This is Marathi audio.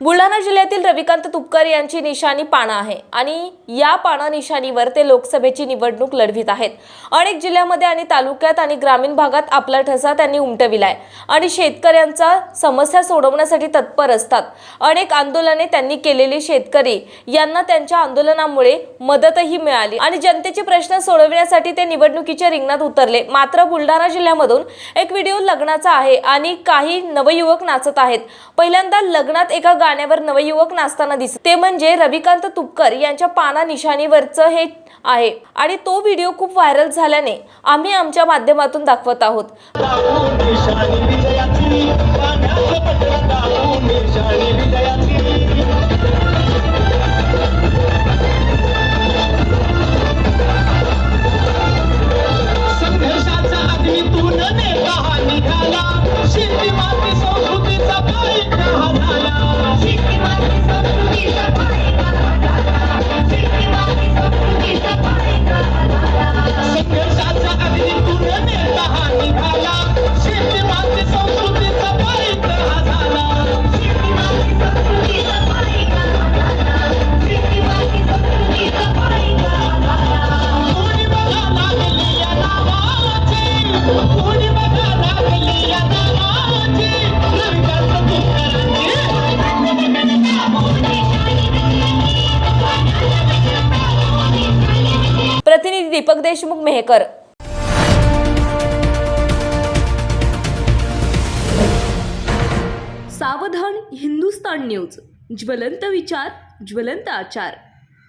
बुलढाणा जिल्ह्यातील रविकांत तुपकर यांची निशाणी पाणा आहे आणि या पानं निशाणीवर ते लोकसभेची निवडणूक लढवित आहेत. अनेक जिल्ह्यामध्ये आणि तालुक्यात आणि ग्रामीण भागात आपला ठसा त्यांनी उमटविलाय आणि शेतकऱ्यांचा समस्या सोडवण्यासाठी तत्पर असतात. अनेक आंदोलने त्यांनी केलेली शेतकरी यांना त्यांच्या आंदोलनामुळे मदतही मिळाली आणि जनतेचे प्रश्न सोडविण्यासाठी ते निवडणुकीच्या रिंगणात उतरले. मात्र बुलढाणा जिल्ह्यामधून एक व्हिडिओ लग्नाचा आहे आणि काही नवयुवक नाचत आहेत. पहिल्यांदा लग्नात एका गाण्यावर नवयुवक नाचताना दिसत. ते म्हणजे रविकांत तुपकर यांच्या पाना निशाणीवरचं हे आहे. आणि तो व्हिडिओ खूप व्हायरल झाल्याने आम्ही आमच्या माध्यमातून दाखवत आहोत. निशाणी विजयाची. दीपक देशमुख मेहकर. सावधान हिंदुस्तान न्यूज. ज्वलंत विचार ज्वलंत आचार.